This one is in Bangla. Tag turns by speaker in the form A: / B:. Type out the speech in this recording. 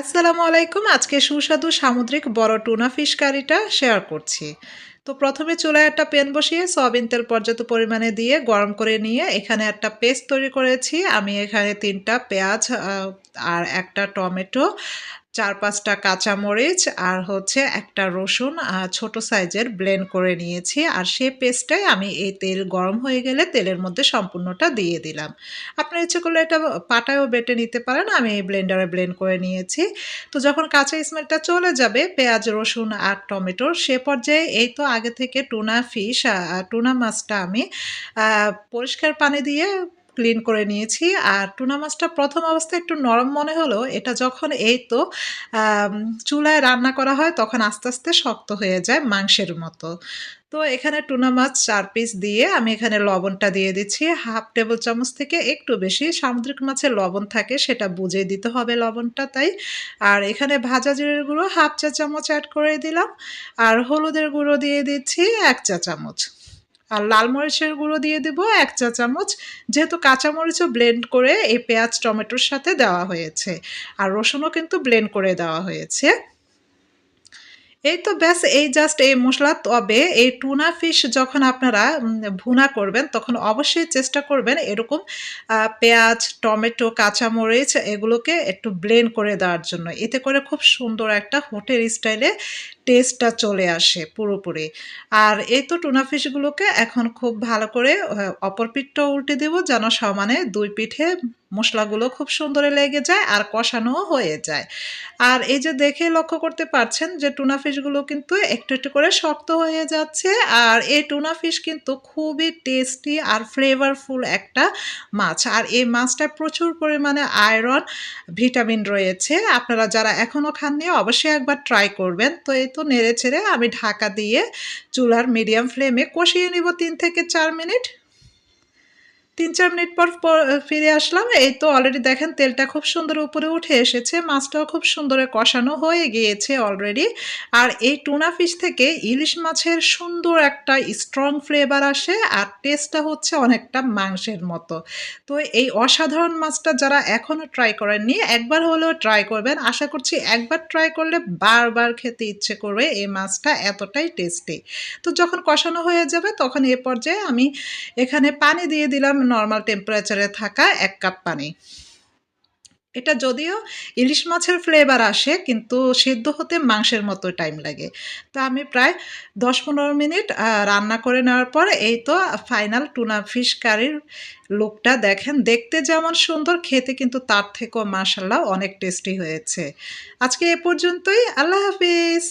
A: আসসালামু আলাইকুম। আজকে সুস্বাদু সামুদ্রিক বড় টুনা ফিশ কারিটা শেয়ার করছি। তো প্রথমে চুলায় একটা প্যান বসিয়ে সয়াবিন তেল পর্যাপ্ত পরিমাণে দিয়ে গরম করে নিয়ে এখানে একটা পেস্ট তৈরি করেছি। আমি এখানে তিনটা পেঁয়াজ আর একটা টমেটো চার পাঁচটা কাঁচামরিচ আর হচ্ছে একটা রসুন ছোট সাইজের ব্লেন্ড করে নিয়েছি। আর সেই পেস্টটাই আমি এই তেল গরম হয়ে গেলে তেলের মধ্যে সম্পূর্ণটা দিয়ে দিলাম। আপনার ইচ্ছে করলে এটা পাটায়ও বেটে নিতে পারেন। আমি এই ব্লেন্ডারে ব্লেন্ড করে নিয়েছি। তো যখন কাঁচা স্মেলটা চলে যাবে, পেঁয়াজ, রসুন আর টমেটোর, সে পর্যায়ে এই তো আগে থেকে টুনা ফিশ টুনা মাছটা আমি পরিষ্কার পানি দিয়ে ক্লিন করে নিয়েছি। আর টুনা মাছটা প্রথম অবস্থায় একটু নরম মনে হলো। এটা যখন এই তো চুলায় রান্না করা হয় তখন আস্তে আস্তে শক্ত হয়ে যায় মাংসের মতো। তো এখানে টুনা মাছ চার পিস দিয়ে আমি এখানে লবণটা দিয়ে দিচ্ছি। হাফ টেবিল চামচ থেকে একটু বেশি সামুদ্রিক মাছের লবণ থাকে সেটা বুঝে দিতে হবে লবণটা তাই। আর এখানে ভাজা জিরের গুঁড়ো হাফ চা চামচ অ্যাড করে দিলাম। আর হলুদের গুঁড়ো দিয়ে দিচ্ছি এক চা চামচ। আর লাল মরিচের গুঁড়ো দিয়ে দেব এক চা চামচ। যেহেতু কাঁচামরিচও ব্লেন্ড করে এই পেঁয়াজ, টমেটোর সাথে দেওয়া হয়েছে। আর রসুনও কিন্তু ব্লেন্ড করে দেওয়া হয়েছে। এই তো ব্যাস, এই জাস্ট এই মশলা তবে এই টুনা ফিশ যখন আপনারা ভুনা করবেন, তখন অবশ্যই চেষ্টা করবেন এরকম পেঁয়াজ, টমেটো, কাঁচামরিচ এগুলোকে একটু ব্লেন্ড করে দেওয়ার জন্য। এতে করে খুব সুন্দর একটা হোটেল স্টাইলে টেস্টটা চলে আসে পুরোপুরি। আর এই তো টুনা ফিশগুলোকে এখন খুব ভালো করে অপর পিঠটা উল্টে দেবো যেন সমানে দুই পিঠে মশলাগুলো খুব সুন্দরে লেগে যায় আর কষানোও হয়ে যায়। আর এই যে দেখে লক্ষ্য করতে পারছেন যে টুনা ফিশগুলো কিন্তু একটু একটু করে শক্ত হয়ে যাচ্ছে আর এই টুনা ফিশ কিন্তু খুবই টেস্টি আর ফ্লেভারফুল একটা মাছ। আর এই মাছটা প্রচুর পরিমাণে আয়রন, ভিটামিন রয়েছে। আপনারা যারা এখনও খাননি অবশ্যই একবার ট্রাই করবেন। তো এই তো নেড়ে ছেড়ে আমি ঢাকা দিয়ে চুলার মিডিয়াম ফ্লেমে কষিয়ে নিব তিন থেকে চার মিনিট। তিন চার মিনিট পর ফিরে আসলাম। এই তো অলরেডি দেখেন তেলটা খুব সুন্দর উপরে উঠে এসেছে। মাছটাও খুব সুন্দরে কষানো হয়ে গিয়েছে অলরেডি আর এই টুনা ফিশ থেকে ইলিশ মাছের সুন্দর একটা স্ট্রং ফ্লেভার আসে আর টেস্টটা হচ্ছে অনেকটা মাংসের মতো। তো এই অসাধারণ মাছটা যারা এখনও ট্রাই করেননি, একবার হলেও ট্রাই করবেন। আশা করছি একবার ট্রাই করলে বারবার খেতে ইচ্ছে করবে এই মাছটা এতটাই টেস্টি তো যখন কষানো হয়ে যাবে, তখন এ পর্যায়ে আমি এখানে পানি দিয়ে দিলাম নর্মাল টেম্পারেচারে থাকা এক কাপ পানি। এটা যদিও ইলিশ মাছের ফ্লেভার আসে, কিন্তু সিদ্ধ হতে মাংসের মতো টাইম লাগে। তো আমি প্রায় দশ পনেরো মিনিট রান্না করে নেওয়ার পর এই তো ফাইনাল টুনা ফিশ কারির লুকটা দেখেন, দেখতে যেমন সুন্দর, খেতে কিন্তু তার থেকেও মাসাল্লাহ অনেক টেস্টি হয়েছে। আজকে এ পর্যন্তই, আল্লাহ হাফিজ।